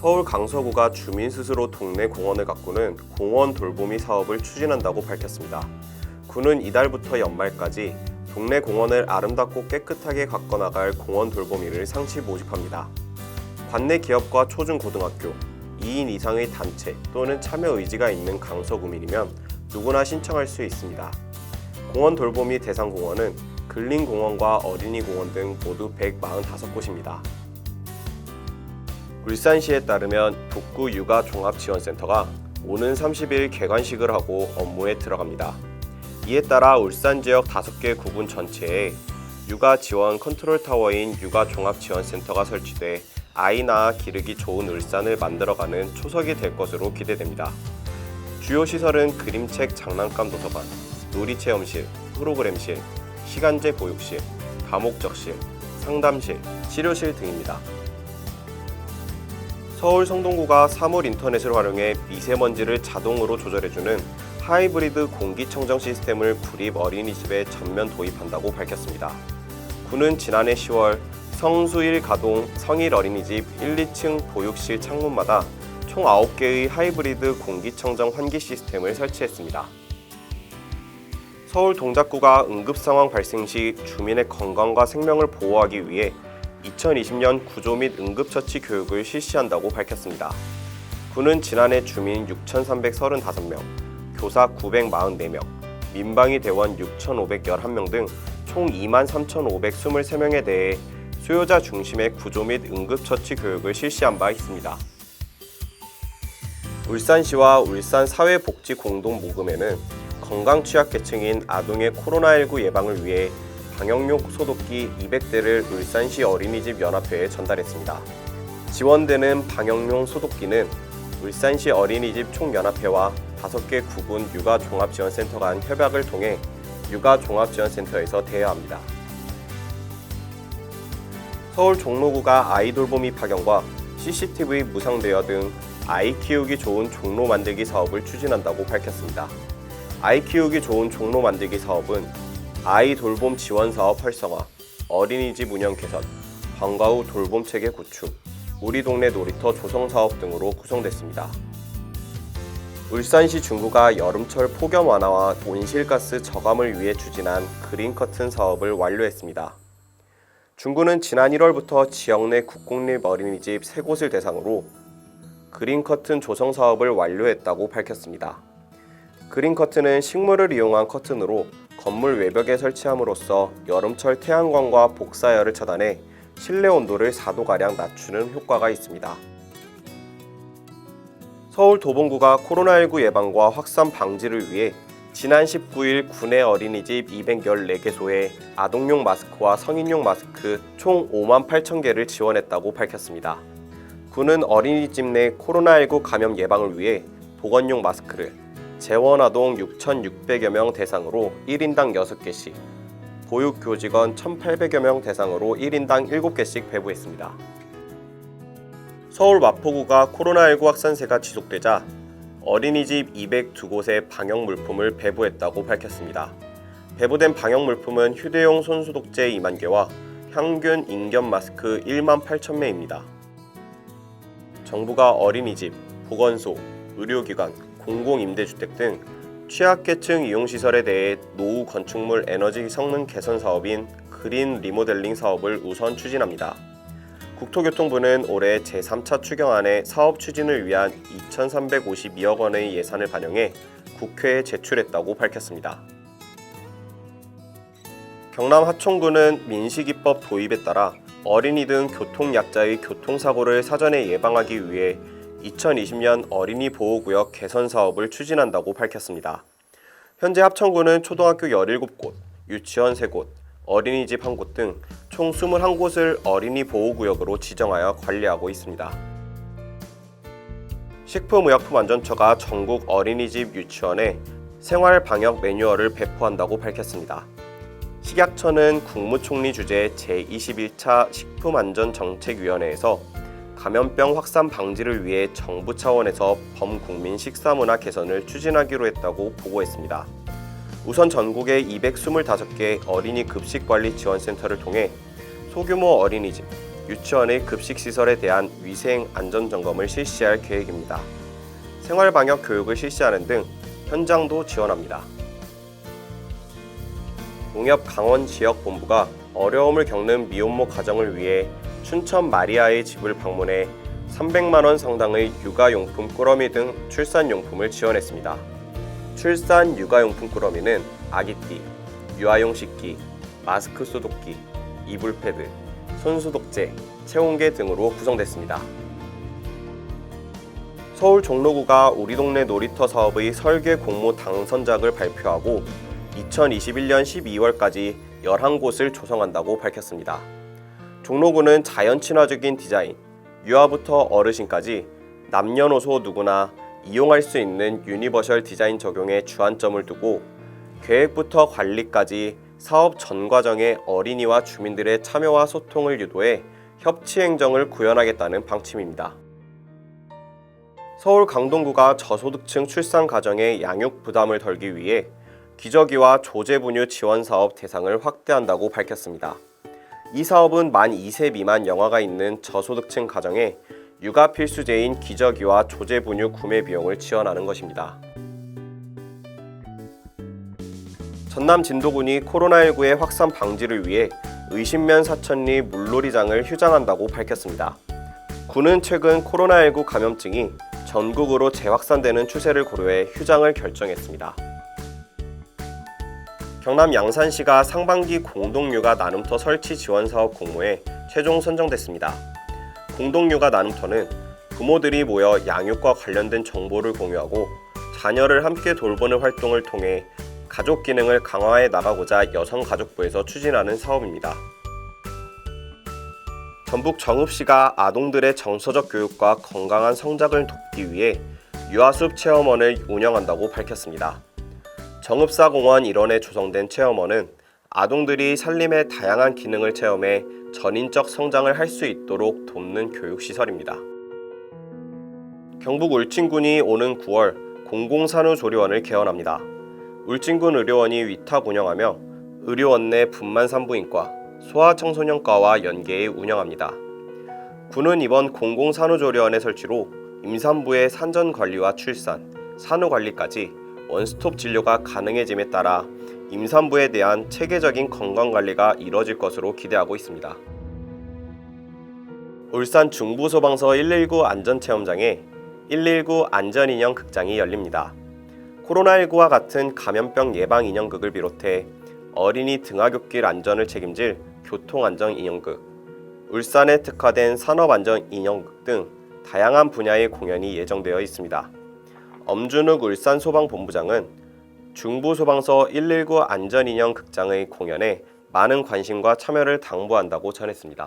서울 강서구가 주민 스스로 동네 공원을 가꾸는 공원 돌보미 사업을 추진한다고 밝혔습니다. 구는 이달부터 연말까지 동네 공원을 아름답고 깨끗하게 가꿔 나갈 공원 돌보미를 상시 모집합니다. 관내 기업과 초중고등학교, 2인 이상의 단체 또는 참여 의지가 있는 강서구민이면 누구나 신청할 수 있습니다. 공원 돌보미 대상 공원은 근린공원과 어린이공원 등 모두 145곳입니다. 울산시에 따르면 독구 육아 종합지원센터가 오는 30일 개관식을 하고 업무에 들어갑니다. 이에 따라 울산 지역 5개 구군 전체에 육아 지원 컨트롤 타워인 육아 종합 지원 센터가 설치돼 아이 낳아 기르기 좋은 울산을 만들어가는 초석이 될 것으로 기대됩니다. 주요 시설은 그림책 장난감 도서관, 놀이 체험실, 프로그램실, 시간제 보육실, 다목적실, 상담실, 치료실 등입니다. 서울 성동구가 사물 인터넷을 활용해 미세먼지를 자동으로 조절해주는 하이브리드 공기청정 시스템을 구립 어린이집에 전면 도입한다고 밝혔습니다. 구는 지난해 10월 성수일 가동 성일 어린이집 1, 2층 보육실 창문마다 총 9개의 하이브리드 공기청정 환기 시스템을 설치했습니다. 서울 동작구가 응급 상황 발생 시 주민의 건강과 생명을 보호하기 위해 2020년 구조 및 응급처치 교육을 실시한다고 밝혔습니다. 구는 지난해 주민 6,335명, 교사 944명, 민방위 대원 6,511명 등 총 23,523명에 대해 수요자 중심의 구조 및 응급처치 교육을 실시한 바 있습니다. 울산시와 울산사회복지공동모금회는 건강 취약계층인 아동의 코로나19 예방을 위해 방역용 소독기 200대를 울산시 어린이집 연합회에 전달했습니다. 지원되는 방역용 소독기는 울산시 어린이집 총연합회와 5개 구군 육아종합지원센터 간 협약을 통해 육아종합지원센터에서 대여합니다. 서울 종로구가 아이돌보미 파견과 CCTV 무상 대여 등 아이 키우기 좋은 종로 만들기 사업을 추진한다고 밝혔습니다. 아이 키우기 좋은 종로 만들기 사업은 아이 돌봄 지원 사업 활성화, 어린이집 운영 개선, 방과 후 돌봄 체계 구축, 우리 동네 놀이터 조성 사업 등으로 구성됐습니다. 울산시 중구가 여름철 폭염 완화와 온실가스 저감을 위해 추진한 그린 커튼 사업을 완료했습니다. 중구는 지난 1월부터 지역 내 국공립 어린이집 3곳을 대상으로 그린 커튼 조성 사업을 완료했다고 밝혔습니다. 그린 커튼은 식물을 이용한 커튼으로 건물 외벽에 설치함으로써 여름철 태양광과 복사열을 차단해 실내 온도를 4도가량 낮추는 효과가 있습니다. 서울 도봉구가 코로나19 예방과 확산 방지를 위해 지난 19일 구내 어린이집 214개소에 아동용 마스크와 성인용 마스크 총 5만 8천 개를 지원했다고 밝혔습니다. 구는 어린이집 내 코로나19 감염 예방을 위해 보건용 마스크를 재원아동 6,600여 명 대상으로 1인당 6개씩, 보육교직원 1,800여 명 대상으로 1인당 7개씩 배부했습니다. 서울 마포구가 코로나19 확산세가 지속되자 어린이집 202곳에 방역 물품을 배부했다고 밝혔습니다. 배부된 방역 물품은 휴대용 손소독제 2만 개와 향균 인견 마스크 1만 8천 매입니다. 정부가 어린이집, 보건소, 의료기관, 공공임대주택 등 취약계층 이용시설에 대해 노후 건축물 에너지 성능 개선 사업인 그린 리모델링 사업을 우선 추진합니다. 국토교통부는 올해 제3차 추경안에 사업 추진을 위한 2,352억 원의 예산을 반영해 국회에 제출했다고 밝혔습니다. 경남 하천구는 민식이법 도입에 따라 어린이 등 교통약자의 교통사고를 사전에 예방하기 위해 2020년 어린이 보호구역 개선 사업을 추진한다고 밝혔습니다. 현재 합천구는 초등학교 17곳, 유치원 3곳, 어린이집 1곳 등 총 21곳을 어린이 보호구역으로 지정하여 관리하고 있습니다. 식품의약품안전처가 전국 어린이집 유치원에 생활 방역 매뉴얼을 배포한다고 밝혔습니다. 식약처는 국무총리 주재 제21차 식품안전정책위원회에서 감염병 확산 방지를 위해 정부 차원에서 범국민 식사문화 개선을 추진하기로 했다고 보고했습니다. 우선 전국의 225개 어린이 급식관리 지원센터를 통해 소규모 어린이집, 유치원의 급식 시설에 대한 위생 안전 점검을 실시할 계획입니다. 생활 방역 교육을 실시하는 등 현장도 지원합니다. 농협 강원 지역 본부가 어려움을 겪는 미혼모 가정을 위해 춘천 마리아의 집을 방문해 300만 원 상당의 육아용품 꾸러미 등 출산용품을 지원했습니다. 출산 육아용품 꾸러미는 아기띠, 유아용 식기, 마스크 소독기, 이불 패드, 손 소독제, 체온계 등으로 구성됐습니다. 서울 종로구가 우리 동네 놀이터 사업의 설계 공모 당선작을 발표하고 2021년 12월까지 11곳을 조성한다고 밝혔습니다. 종로구는 자연 친화적인 디자인, 유아부터 어르신까지 남녀노소 누구나 이용할 수 있는 유니버셜 디자인 적용에 주안점을 두고 계획부터 관리까지 사업 전 과정에 어린이와 주민들의 참여와 소통을 유도해 협치 행정을 구현하겠다는 방침입니다. 서울 강동구가 저소득층 출산 가정의 양육 부담을 덜기 위해 기저귀와 조제분유 지원 사업 대상을 확대한다고 밝혔습니다. 이 사업은 만 2세 미만 영아가 있는 저소득층 가정에 육아 필수제인 기저귀와 조제 분유 구매 비용을 지원하는 것입니다. 전남 진도군이 코로나19의 확산 방지를 위해 의심면 사천리 물놀이장을 휴장한다고 밝혔습니다. 군은 최근 코로나19 감염증이 전국으로 재확산되는 추세를 고려해 휴장을 결정했습니다. 경남 양산시가 상반기 공동육아 나눔터 설치 지원 사업 공모에 최종 선정됐습니다. 공동육아 나눔터는 부모들이 모여 양육과 관련된 정보를 공유하고 자녀를 함께 돌보는 활동을 통해 가족 기능을 강화해 나가고자 여성가족부에서 추진하는 사업입니다. 전북 정읍시가 아동들의 정서적 교육과 건강한 성장을 돕기 위해 유아숲 체험원을 운영한다고 밝혔습니다. 정읍사공원 일원에 조성된 체험원은 아동들이 살림의 다양한 기능을 체험해 전인적 성장을 할 수 있도록 돕는 교육시설입니다. 경북 울진군이 오는 9월 공공산후조리원을 개원합니다. 울진군 의료원이 위탁 운영하며 의료원 내 분만산부인과 소아청소년과와 연계해 운영합니다. 군은 이번 공공산후조리원의 설치로 임산부의 산전 관리와 출산, 산후 관리까지 원스톱 진료가 가능해짐에 따라 임산부에 대한 체계적인 건강 관리가 이뤄질 것으로 기대하고 있습니다. 울산 중부소방서 119 안전체험장에 119 안전인형 극장이 열립니다. 코로나19와 같은 감염병 예방 인형극을 비롯해 어린이 등하굣길 안전을 책임질 교통안전 인형극, 울산에 특화된 산업안전 인형극 등 다양한 분야의 공연이 예정되어 있습니다. 엄준욱 울산소방본부장은 중부소방서 119 안전인형 극장의 공연에 많은 관심과 참여를 당부한다고 전했습니다.